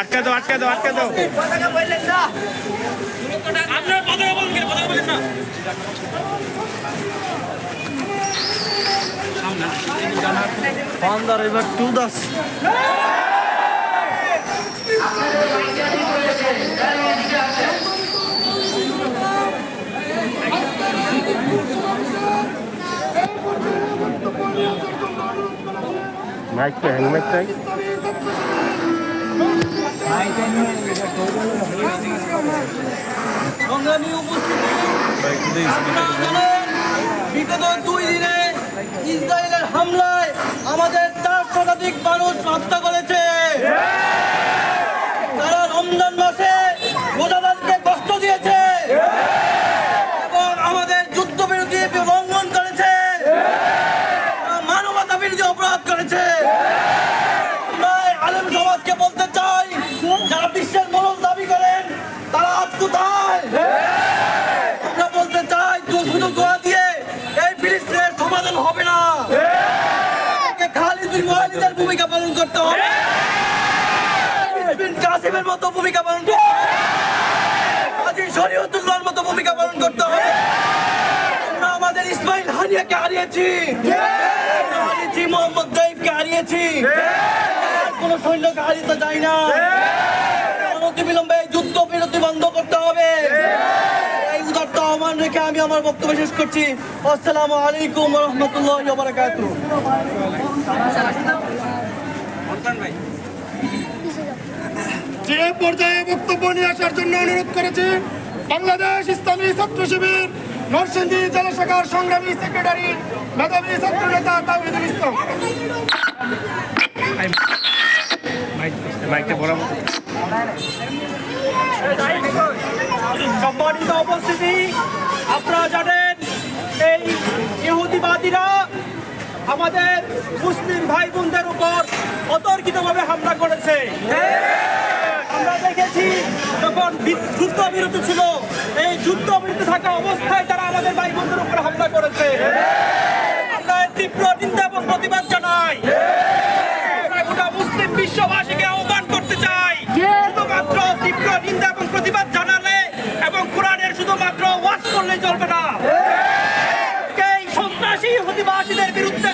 আটকে দাও আটকে দাও আটকে দাও। Panda River to the mike তো হেলমেট চাই সংগ্রামী উপস্থিতি বিগত দুই দিনে ইসরায়েলের হামলায় আমাদের চার শতাধিক মানুষ হত্যা করেছে আলেম সমাজকে বলতে চাই, যারা বিশ্বের মরণ দাবি করেন, তারা আজ কোথায়? আমরা বলতে চাই শুধু দোয়া এই ফিলিস্তিনের সমাধান হবে না। খালিদ বিন ওয়ালিদের ভূমিকা পালন করতে হবে। কাসিমের মতো ভূমিকা পালন করতে শরীয়তুল্লাহর মতো ভূমিকা পালন করতে হবে। আমরা আমাদের ইসমাইল হানিয়াকে হারিয়েছি। হারিয়েছি মোহাম্মদ দাইফকে হারিয়েছি কোনো সৈন্যকে হারিতে চাই না। অনতিবিলম্বে এই যুদ্ধ বিরতি বন্ধ করতে হবে। এই উদারতা আহ্বান রেখে আমি আমার বক্তব্য শেষ করছি। আসসালামু আলাইকুম রহমতুল্লাহ বারাকাতুহ। যে পর্যায়ে বক্তব্য নিয়ে আসার জন্য অনুরোধ করেছি বাংলাদেশ ইসলামী ছাত্র শিবির নরসিংদী জেলা শাখার সংগ্রামী সেক্রেটারি মেধাবী ছাত্র নেতা তাহিদুল ইসলাম সম্মানিত উপস্থিতি আপনারা জানেন এই ইহুদিবাদীরা আমাদের মুসলিম ভাই বোনদের উপর অতর্কিতভাবে হামলা করেছে। আমরা দেখেছি যখন বি- যুদ্ধ বিরতি ছিল এই যুদ্ধ বিরতি থাকা অবস্থায় তারা আমাদের ভাই বন্ধুর উপর হামলা করেছে। আমরা তীব্র নিন্দা এবং প্রতিবাদ জানাই। গোটা মুসলিম বিশ্ববাসীকে আহ্বান করতে চাই, শুধুমাত্র তীব্র নিন্দা এবং প্রতিবাদ জানালে এবং কোরআনের শুধুমাত্র ওয়াজ করলে চলবে না। এই সন্ত্রাসী হতিবাসীদের বিরুদ্ধে